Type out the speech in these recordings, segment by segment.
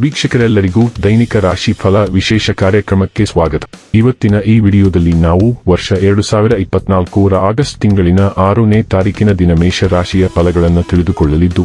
ವೀಕ್ಷಕರೆಲ್ಲರಿಗೂ ದೈನಿಕ ರಾಶಿ ಫಲ ವಿಶೇಷ ಕಾರ್ಯಕ್ರಮಕ್ಕೆ ಸ್ವಾಗತ. ಇವತ್ತಿನ ಈ ವಿಡಿಯೋದಲ್ಲಿ ನಾವು ವರ್ಷ ಎರಡು ಸಾವಿರ ಇಪ್ಪತ್ನಾಲ್ಕರ ಆಗಸ್ಟ್ ತಿಂಗಳಿನ ಆರನೇ ತಾರೀಕಿನ ದಿನ ಮೇಷರಾಶಿಯ ಫಲಗಳನ್ನು ತಿಳಿದುಕೊಳ್ಳಲಿದ್ದು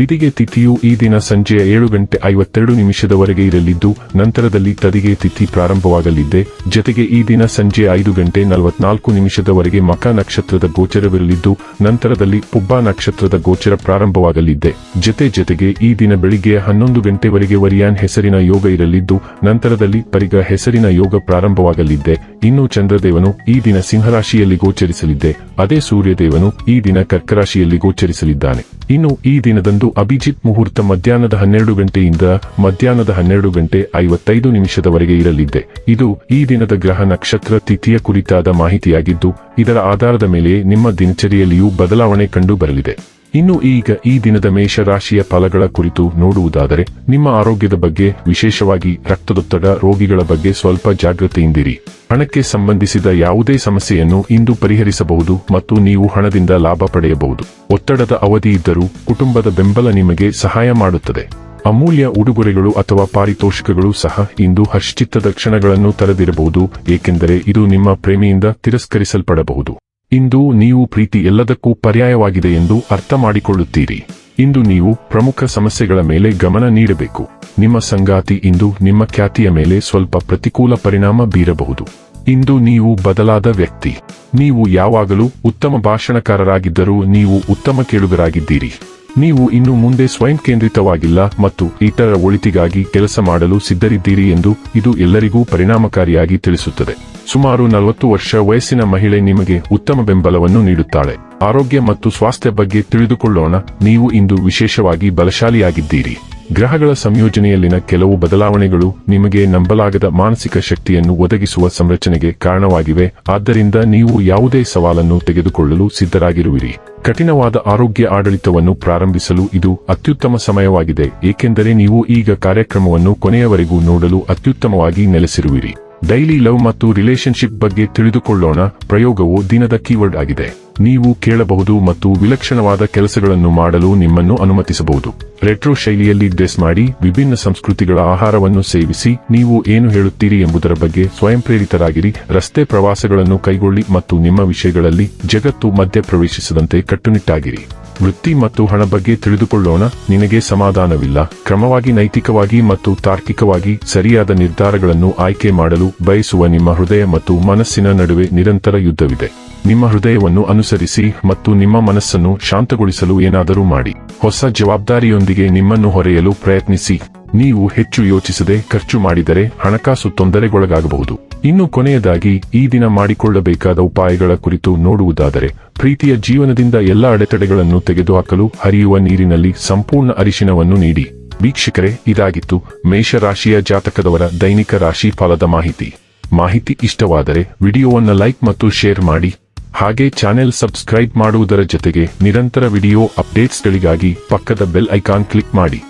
ಬಿದಿಗೆ ತಿಥಿಯು ಈ ದಿನ ಸಂಜೆಯ ಏಳು ಗಂಟೆ ಐವತ್ತೆರಡು ನಿಮಿಷದವರೆಗೆ ಇರಲಿದ್ದು, ನಂತರದಲ್ಲಿ ತದಿಗೆ ತಿಥಿ ಪ್ರಾರಂಭವಾಗಲಿದ್ದೆ. ಜತೆಗೆ ಈ ದಿನ ಸಂಜೆ ಐದು ಗಂಟೆ ನಲವತ್ನಾಲ್ಕು ನಿಮಿಷದವರೆಗೆ ಮಕ ನಕ್ಷತ್ರದ ಗೋಚರವಿರಲಿದ್ದು, ನಂತರದಲ್ಲಿ ಪುಬ್ಬ ನಕ್ಷತ್ರದ ಗೋಚರ ಪ್ರಾರಂಭವಾಗಲಿದ್ದೆ. ಜತೆ ಜೊತೆಗೆ ಈ ದಿನ ಬೆಳಿಗ್ಗೆ ಹನ್ನೊಂದು ಗಂಟೆವರೆಗೆ ವರಿಯಾನ್ ಹೆಸರಿನ ಯೋಗ ಇರಲಿದ್ದು, ನಂತರದಲ್ಲಿ ಪರಿಗ ಹೆಸರಿನ ಯೋಗ ಪ್ರಾರಂಭವಾಗಲಿದ್ದೆ. ಇನ್ನು ಚಂದ್ರದೇವನು ಈ ದಿನ ಸಿಂಹರಾಶಿಯಲ್ಲಿ ಗೋಚರಿಸಲಿದ್ದೆ. ಅದೇ ಸೂರ್ಯದೇವನು ಈ ದಿನ ಕರ್ಕರಾಶಿಯಲ್ಲಿ ಗೋಚರಿಸಲಿದ್ದಾನೆ. ಇನ್ನು ಈ ದಿನದಂದು ಅಭಿಜಿತ್ ಮುಹೂರ್ತ ಮಧ್ಯಾಹ್ನದ ಹನ್ನೆರಡು ಗಂಟೆಯಿಂದ ಮಧ್ಯಾಹ್ನದ ಹನ್ನೆರಡು ಗಂಟೆ ಐವತ್ತೈದು ನಿಮಿಷದವರೆಗೆ ಇರಲಿದೆ. ಇದು ಈ ದಿನದ ಗ್ರಹ ನಕ್ಷತ್ರ ತಿಥಿಯ ಕುರಿತಾದ ಮಾಹಿತಿಯಾಗಿದ್ದು, ಇದರ ಆಧಾರದ ಮೇಲೆ ನಿಮ್ಮ ದಿನಚರಿಯಲ್ಲಿಯೂ ಬದಲಾವಣೆ ಕಂಡು ಬರಲಿದೆ ಇನ್ನು ಈಗ ಈ ದಿನದ ಮೇಷರಾಶಿಯ ಫಲಗಳ ಕುರಿತು ನೋಡುವುದಾದರೆ, ನಿಮ್ಮ ಆರೋಗ್ಯದ ಬಗ್ಗೆ, ವಿಶೇಷವಾಗಿ ರಕ್ತದೊತ್ತಡ ರೋಗಿಗಳ ಬಗ್ಗೆ ಸ್ವಲ್ಪ ಜಾಗೃತಿಯಿಂದಿರಿ ಹಣಕ್ಕೆ ಸಂಬಂಧಿಸಿದ ಯಾವುದೇ ಸಮಸ್ಯೆಯನ್ನು ಇಂದು ಪರಿಹರಿಸಬಹುದು ಮತ್ತು ನೀವು ಹಣದಿಂದ ಲಾಭ ಪಡೆಯಬಹುದು. ಒತ್ತಡದ ಅವಧಿ ಇದ್ದರೂ ಕುಟುಂಬದ ಬೆಂಬಲ ನಿಮಗೆ ಸಹಾಯ ಮಾಡುತ್ತದೆ. ಅಮೂಲ್ಯ ಉಡುಗೊರೆಗಳು ಅಥವಾ ಪಾರಿತೋಷಿಕಗಳು ಸಹ ಇಂದು ಹರ್ಷಚಿತ್ತದ ಕ್ಷಣಗಳನ್ನು ತರದಿರಬಹುದು, ಏಕೆಂದರೆ ಇದು ನಿಮ್ಮ ಪ್ರೇಮಿಯಿಂದ ತಿರಸ್ಕರಿಸಲ್ಪಡಬಹುದು. ಇಂದು ನೀವು ಪ್ರೀತಿ ಎಲ್ಲದಕ್ಕೂ ಪರ್ಯಾಯವಾಗಿದೆ ಎಂದು ಅರ್ಥ ಮಾಡಿಕೊಳ್ಳುತ್ತೀರಿ ಇಂದು ನೀವು ಪ್ರಮುಖ ಸಮಸ್ಯೆಗಳ ಮೇಲೆ ಗಮನ ನೀಡಬೇಕು. ನಿಮ್ಮ ಸಂಗಾತಿ ಇಂದು ನಿಮ್ಮ ಖ್ಯಾತಿಯ ಮೇಲೆ ಸ್ವಲ್ಪ ಪ್ರತಿಕೂಲ ಪರಿಣಾಮ ಬೀರಬಹುದು. ಇಂದು ನೀವು ಬದಲಾದ ವ್ಯಕ್ತಿ. ನೀವು ಯಾವಾಗಲೂ ಉತ್ತಮ ಭಾಷಣಕಾರರಾಗಿದ್ದರೂ ನೀವು ಉತ್ತಮ ಕೇಳುಗರಾಗಿದ್ದೀರಿ. ನೀವು ಇನ್ನು ಮುಂದೆ ಸ್ವಯಂ ಕೇಂದ್ರಿತವಾಗಿಲ್ಲ ಮತ್ತು ಇತರ ಒಳಿತಿಗಾಗಿ ಕೆಲಸ ಮಾಡಲು ಸಿದ್ಧರಿದ್ದೀರಿ ಎಂದು ಇದು ಎಲ್ಲರಿಗೂ ಪರಿಣಾಮಕಾರಿಯಾಗಿ ತಿಳಿಸುತ್ತದೆ. ಸುಮಾರು ನಲವತ್ತು ವರ್ಷ ವಯಸ್ಸಿನ ಮಹಿಳೆ ನಿಮಗೆ ಉತ್ತಮ ಬೆಂಬಲವನ್ನು ನೀಡುತ್ತಾಳೆ. ಆರೋಗ್ಯ ಮತ್ತು ಸ್ವಾಸ್ಥ್ಯ ಬಗ್ಗೆ ತಿಳಿದುಕೊಳ್ಳೋಣ. ನೀವು ಇಂದು ವಿಶೇಷವಾಗಿ ಬಲಶಾಲಿಯಾಗಿದ್ದೀರಿ. ಗ್ರಹಗಳ ಸಂಯೋಜನೆಯಲ್ಲಿನ ಕೆಲವು ಬದಲಾವಣೆಗಳು ನಿಮಗೆ ನಂಬಲಾಗದ ಮಾನಸಿಕ ಶಕ್ತಿಯನ್ನು ಒದಗಿಸುವ ಸಂರಚನೆಗೆ ಕಾರಣವಾಗಿವೆ. ಆದ್ದರಿಂದ ನೀವು ಯಾವುದೇ ಸವಾಲನ್ನು ತೆಗೆದುಕೊಳ್ಳಲು ಸಿದ್ಧರಾಗಿರುವಿರಿ. ಕಠಿಣವಾದ ಆರೋಗ್ಯ ಆಡಳಿತವನ್ನು ಪ್ರಾರಂಭಿಸಲು ಇದು ಅತ್ಯುತ್ತಮ ಸಮಯವಾಗಿದೆ. ಏಕೆಂದರೆ ನೀವು ಈಗ ಕಾರ್ಯಕ್ರಮವನ್ನು ಕೊನೆಯವರೆಗೂ ನೋಡಲು ಅತ್ಯುತ್ತಮವಾಗಿ ನೆಲೆಸಿರುವಿರಿ. ಡೈಲಿ ಲವ್ ಮತ್ತು ರಿಲೇಶನ್ಶಿಪ್ ಬಗ್ಗೆ ತಿಳಿದುಕೊಳ್ಳೋಣ. ಪ್ರಯೋಗವು ದಿನದ ಕೀವರ್ಡ್ ಆಗಿದೆ. ನೀವು ಕೇಳಬಹುದು ಮತ್ತು ವಿಲಕ್ಷಣವಾದ ಕೆಲಸಗಳನ್ನು ಮಾಡಲು ನಿಮ್ಮನ್ನು ಅನುಮತಿಸಬಹುದು. ರೆಟ್ರೋ ಶೈಲಿಯಲ್ಲಿ ಡ್ರೆಸ್ ಮಾಡಿ, ವಿಭಿನ್ನ ಸಂಸ್ಕೃತಿಗಳ ಆಹಾರವನ್ನು ಸೇವಿಸಿ, ನೀವು ಏನು ಹೇಳುತ್ತೀರಿ ಎಂಬುದರ ಬಗ್ಗೆ ಸ್ವಯಂಪ್ರೇರಿತರಾಗಿರಿ. ರಸ್ತೆ ಪ್ರವಾಸಗಳನ್ನು ಕೈಗೊಳ್ಳಿ ಮತ್ತು ನಿಮ್ಮ ವಿಷಯಗಳಲ್ಲಿ ಜಗತ್ತು ಮಧ್ಯ ಪ್ರವೇಶಿಸದಂತೆ ಕಟ್ಟುನಿಟ್ಟಾಗಿರಿ. ವೃತ್ತಿ ಮತ್ತು ಹಣ ಬಗ್ಗೆ ತಿಳಿದುಕೊಳ್ಳೋಣ, ನಿನಗೆ ಸಮಾಧಾನವಿಲ್ಲ. ಕ್ರಮವಾಗಿ ನೈತಿಕವಾಗಿ ಮತ್ತು ತಾರ್ಕಿಕವಾಗಿ ಸರಿಯಾದ ನಿರ್ಧಾರಗಳನ್ನು ಆಯ್ಕೆ ಮಾಡಲು ಬಯಸುವ ನಿಮ್ಮ ಹೃದಯ ಮತ್ತು ಮನಸ್ಸಿನ ನಡುವೆ ನಿರಂತರ ಯುದ್ಧವಿದೆ. ನಿಮ್ಮ ಹೃದಯವನ್ನು ಅನುಸರಿಸಿ ಮತ್ತು ನಿಮ್ಮ ಮನಸ್ಸನ್ನು ಶಾಂತಗೊಳಿಸಲು ಏನಾದರೂ ಮಾಡಿ. ಹೊಸ ಜವಾಬ್ದಾರಿಯೊಂದಿಗೆ ನಿಮ್ಮನ್ನು ಹೊರೆಯಲು ಪ್ರಯತ್ನಿಸಿ. ನೀವು ಹೆಚ್ಚು ಯೋಚಿಸದೆ ಖರ್ಚು ಮಾಡಿದರೆ ಹಣಕಾಸು ತೊಂದರೆಗೊಳಗಾಗಬಹುದು. ಇನ್ನು ಕೊನೆಯದಾಗಿ, ಈ ದಿನ ಮಾಡಿಕೊಳ್ಳಬೇಕಾದ ಉಪಾಯಗಳ ಕುರಿತು ನೋಡುವುದಾದರೆ ಪ್ರೀತಿಯ ಜೀವನದಿಂದ ಎಲ್ಲ ಅಡೆತಡೆಗಳನ್ನು ತೆಗೆದುಹಾಕಲು ಹರಿಯುವ ನೀರಿನಲ್ಲಿ ಸಂಪೂರ್ಣ ಅರಿಶಿನವನ್ನು ನೀಡಿ. ವೀಕ್ಷಕರೇ, ಇದಾಗಿತ್ತು ಮೇಷರಾಶಿಯ ಜಾತಕದವರ ದೈನಿಕ ರಾಶಿ ಫಲದ ಮಾಹಿತಿ. ಮಾಹಿತಿ ಇಷ್ಟವಾದರೆ ವಿಡಿಯೋವನ್ನು ಲೈಕ್ ಮತ್ತು ಶೇರ್ ಮಾಡಿ. ಹಾಗೆ ಚಾನೆಲ್ ಸಬ್ಸ್ಕ್ರೈಬ್ ಮಾಡುವುದರ ಜೊತೆಗೆ ನಿರಂತರ ವಿಡಿಯೋ ಅಪ್ಡೇಟ್ಸ್ಗಳಿಗಾಗಿ ಪಕ್ಕದ ಬೆಲ್ ಐಕಾನ್ ಕ್ಲಿಕ್ ಮಾಡಿ.